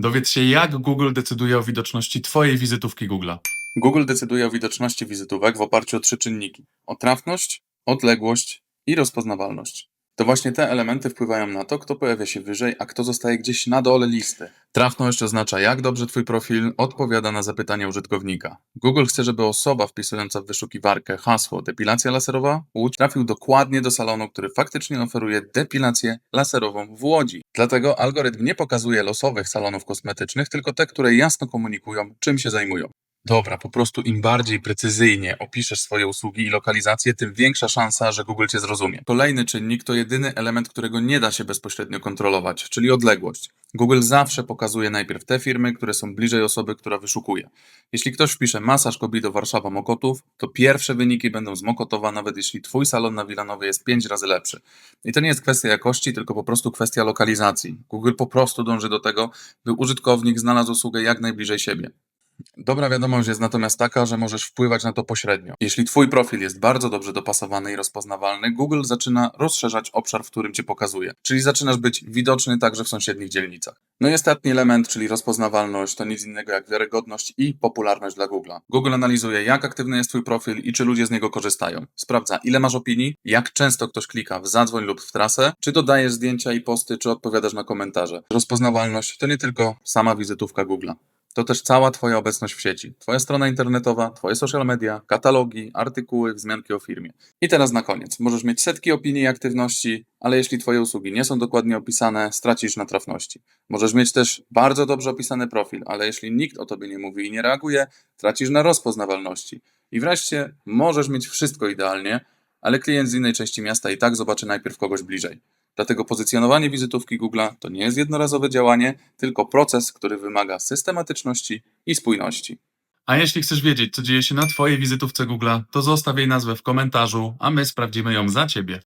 Dowiedz się, jak Google decyduje o widoczności Twojej wizytówki Google'a. Google decyduje o widoczności wizytówek w oparciu o trzy czynniki: o trafność, odległość i rozpoznawalność. To właśnie te elementy wpływają na to, kto pojawia się wyżej, a kto zostaje gdzieś na dole listy. Trafność oznacza, jak dobrze Twój profil odpowiada na zapytania użytkownika. Google chce, żeby osoba wpisująca w wyszukiwarkę hasło depilacja laserowa Łódź trafił dokładnie do salonu, który faktycznie oferuje depilację laserową w Łodzi. Dlatego algorytm nie pokazuje losowych salonów kosmetycznych, tylko te, które jasno komunikują, czym się zajmują. Dobra, po prostu im bardziej precyzyjnie opiszesz swoje usługi i lokalizację, tym większa szansa, że Google cię zrozumie. Kolejny czynnik to jedyny element, którego nie da się bezpośrednio kontrolować, czyli odległość. Google zawsze pokazuje najpierw te firmy, które są bliżej osoby, która wyszukuje. Jeśli ktoś wpisze masaż kobiety Warszawa Mokotów, to pierwsze wyniki będą z Mokotowa, nawet jeśli twój salon na Wilanowie jest 5 razy lepszy. I to nie jest kwestia jakości, tylko po prostu kwestia lokalizacji. Google po prostu dąży do tego, by użytkownik znalazł usługę jak najbliżej siebie. Dobra wiadomość jest natomiast taka, że możesz wpływać na to pośrednio. Jeśli Twój profil jest bardzo dobrze dopasowany i rozpoznawalny, Google zaczyna rozszerzać obszar, w którym Cię pokazuje. Czyli zaczynasz być widoczny także w sąsiednich dzielnicach. No i ostatni element, czyli rozpoznawalność, to nic innego jak wiarygodność i popularność dla Google'a. Google analizuje, jak aktywny jest Twój profil i czy ludzie z niego korzystają. Sprawdza, ile masz opinii, jak często ktoś klika w zadzwoń lub w trasę, czy dodajesz zdjęcia i posty, czy odpowiadasz na komentarze. Rozpoznawalność to nie tylko sama wizytówka Google'a to też cała Twoja obecność w sieci. Twoja strona internetowa, Twoje social media, katalogi, artykuły, wzmianki o firmie. I teraz na koniec. Możesz mieć setki opinii i aktywności, ale jeśli Twoje usługi nie są dokładnie opisane, stracisz na trafności. Możesz mieć też bardzo dobrze opisany profil, ale jeśli nikt o Tobie nie mówi i nie reaguje, tracisz na rozpoznawalności. I wreszcie możesz mieć wszystko idealnie, ale klient z innej części miasta i tak zobaczy najpierw kogoś bliżej. Dlatego pozycjonowanie wizytówki Google'a to nie jest jednorazowe działanie, tylko proces, który wymaga systematyczności i spójności. A jeśli chcesz wiedzieć, co dzieje się na Twojej wizytówce Google'a, to zostaw jej nazwę w komentarzu, a my sprawdzimy ją za Ciebie.